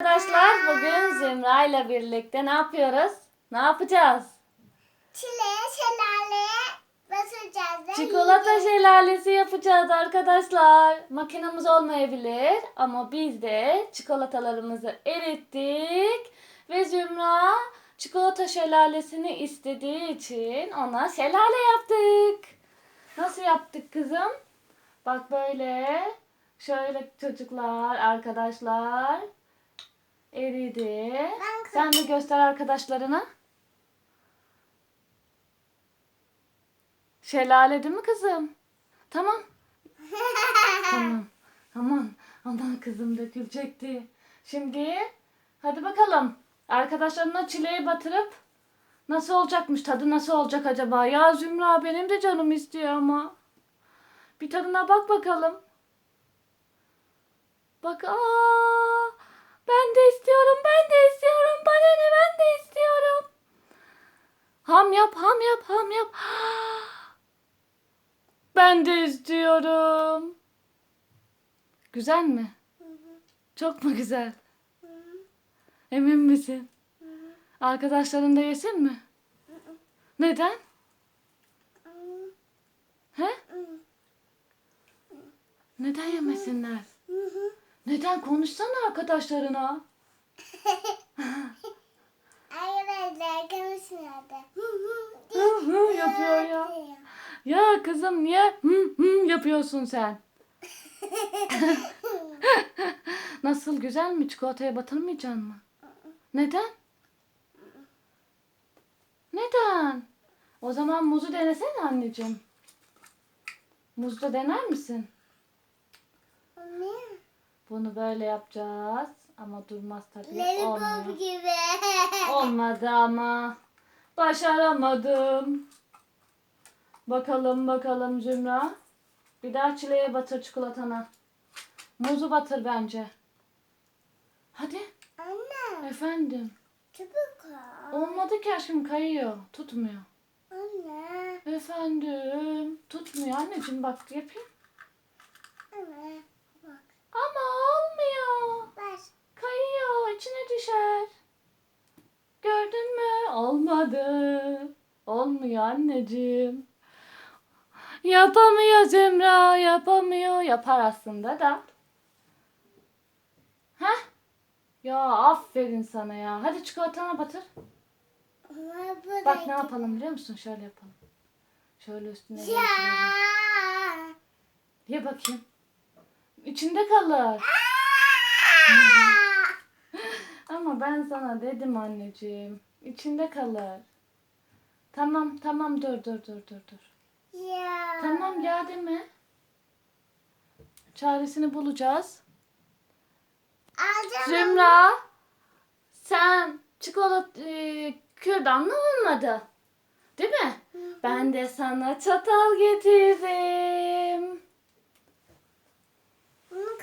Arkadaşlar bugün Zümra ile birlikte ne yapıyoruz? Ne yapacağız? Çileğe şelaleye basacağız. Çikolata şelalesi yapacağız arkadaşlar. Makinamız olmayabilir ama biz de çikolatalarımızı erittik ve Zümra çikolata şelalesini istediği için ona şelale yaptık. Nasıl yaptık kızım? Bak böyle. Şöyle çocuklar, arkadaşlar. Eridi. Ben Sen de göster arkadaşlarına. Şelale değil mi kızım? Tamam. tamam. Aman. Aman kızım dökülecekti. Şimdi hadi bakalım. Arkadaşlarına çileği batırıp nasıl olacakmış? Tadı nasıl olacak acaba? Ya Zümra benim de canım istiyor ama. Bir tadına bak bakalım. Bak aa, ben de istiyorum, ben de istiyorum. Bana ne ben de istiyorum. Ham yap, ham yap, ham yap. Ben de istiyorum. Güzel mi? Çok mu güzel? Emin misin? Arkadaşların da yesin mi? Neden? He? Neden yemesinler? Neden konuşsana arkadaşlarına? Arkadaşlar konuşmadı. Hı hı yapıyor ya. Ya kızım niye hı hı yapıyorsun sen? Nasıl güzel mi? Çikolataya batırmayacaksın mı? Neden? Neden? O zaman muzu denesene anneciğim. Muzda dener misin? Ne? Bunu böyle yapacağız. Ama durmaz tabii. Lollipop Olmuyor. gibi. Olmadı ama. Başaramadım. Bakalım bakalım Zümra. Bir daha çileğe batır çikolatana. Muzu batır bence. Hadi. Anne Efendim. çabuk ol. Olmadı ki aşkım kayıyor. Tutmuyor. Anne. Efendim. Tutmuyor anneciğim bak yapayım. Anne. Ama olmuyor. Ver. Kayıyor. içine düşer. Gördün mü? Olmadı. Olmuyor anneciğim. Yapamıyor Zümra. Yapamıyor. Yapar aslında da. Heh. Ya aferin sana ya. Hadi çikolatana batır. Bak ne yapalım biliyor musun? Şöyle yapalım. Şöyle üstüne Ya. yerleştirelim. Ye bakayım. İçinde kalır. Ama ben sana dedim anneciğim. İçinde kalır. Tamam tamam dur dur dur dur dur. Ya. Tamam ya deme. Çaresini bulacağız. Alacağım. Zümra sen çikolata e, kürdanlı olmadı. Değil mi? Ben de sana çatal getirdim.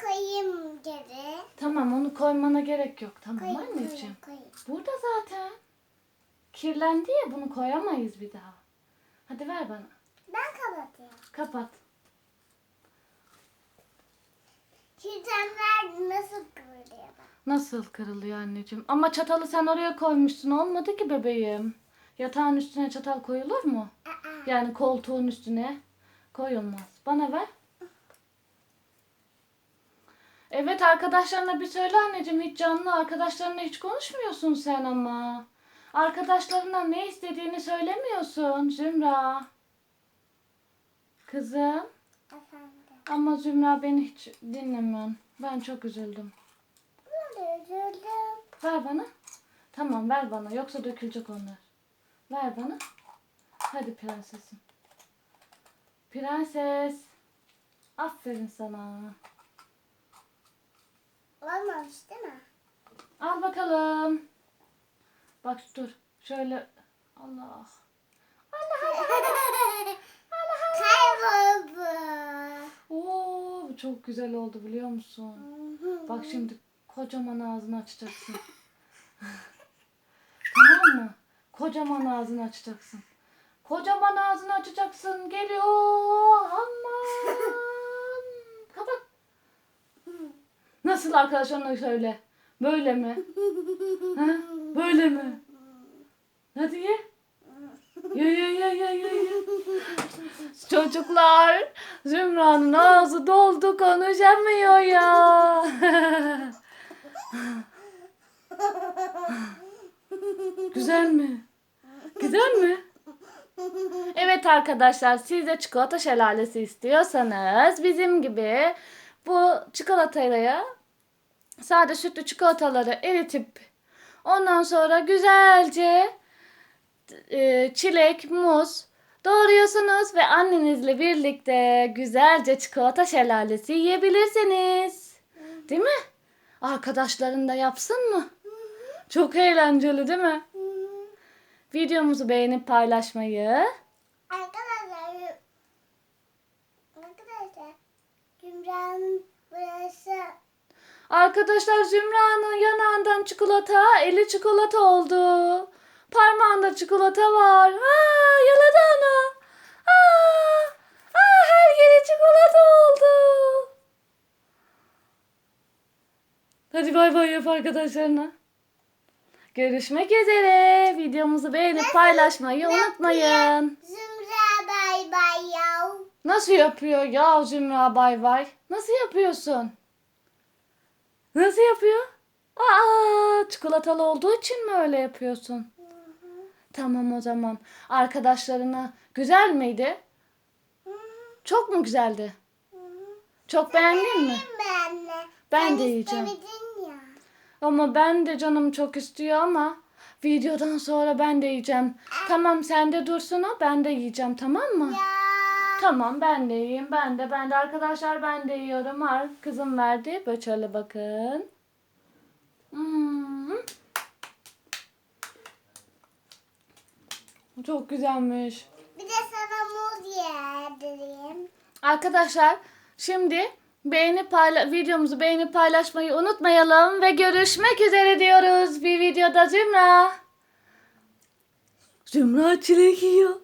Koyayım geri. Tamam onu koymana gerek yok. Tamam Koyayım, anneciğim. koyayım, koyayım. Burada zaten. Kirlendi ya bunu koyamayız bir daha. Hadi ver bana. Ben kapatayım. Kapat. Çiğdemler nasıl kıvırıyor bak. Nasıl kırılıyor anneciğim? Ama çatalı sen oraya koymuşsun. Olmadı ki bebeğim. Yatağın üstüne çatal koyulur mu? Aa. Yani koltuğun üstüne koyulmaz. Bana ver. Evet arkadaşlarına bir söyle anneciğim. Hiç canlı arkadaşlarına hiç konuşmuyorsun sen ama. Arkadaşlarına ne istediğini söylemiyorsun Zümra. Kızım. Efendim. Ama Zümra beni hiç dinlemiyor. Ben çok üzüldüm. Böyle üzüldüm. Ver bana. Tamam ver bana. Yoksa dökülecek onlar. Ver bana. Hadi prensesim. Prenses. Aferin sana. Olmamış değil mi? Al bakalım. Bak dur. Şöyle. Allah. Kayboldu. Oo, bu çok güzel oldu biliyor musun? Bak şimdi kocaman ağzını açacaksın. tamam mı? Kocaman ağzını açacaksın. Kocaman ağzını açacaksın. Geliyor. Aman. Kapat. Nasıl arkadaşlarına söyle. Böyle mi? Ha? Böyle mi? Hadi ye. Ye ye ye ye ye. ye. Çocuklar Zümra'nın ağzı doldu konuşamıyor ya. Güzel mi? Güzel mi? Evet arkadaşlar siz de çikolata şelalesi istiyorsanız bizim gibi bu çikolatayı sade sütlü çikolataları eritip ondan sonra güzelce e, çilek, muz doğruyorsunuz ve annenizle birlikte güzelce çikolata şelalesi yiyebilirsiniz. Değil mi? Arkadaşların da yapsın mı? Çok eğlenceli değil mi? Videomuzu beğenip paylaşmayı, Arkadaşlar. Arkadaşlar. Gümrah'ın burası. Arkadaşlar Zümra'nın yanağından çikolata, eli çikolata oldu. Parmağında çikolata var. Aa, yaladı onu. Aa, aa, her yeri çikolata oldu. Hadi bay bay yap arkadaşlarına. Görüşmek üzere. Videomuzu beğenip paylaşmayı unutmayın. Zümra bay bay yav. Nasıl yapıyor ya Zümra bay bay? Nasıl yapıyorsun? Nasıl yapıyor? Aa, çikolatalı olduğu için mi öyle yapıyorsun? Tamam o zaman. Arkadaşlarına güzel miydi? Çok mu güzeldi? Çok beğendin mi? Ben de. Ben Sen de yiyeceğim. ya. Ama ben de canım çok istiyor ama videodan sonra ben de yiyeceğim. Tamam sen de dursun o ben de yiyeceğim tamam mı? Ya. Tamam ben de yiyeyim. Ben de ben de arkadaşlar ben de yiyorum. Ar kızım verdi. Böyle şöyle bakın. Hmm. Çok güzelmiş. Bir de sana muz yedireyim. Arkadaşlar şimdi beğenip payla videomuzu beğenip paylaşmayı unutmayalım ve görüşmek üzere diyoruz bir videoda Zümra. Zümra çilek yiyor.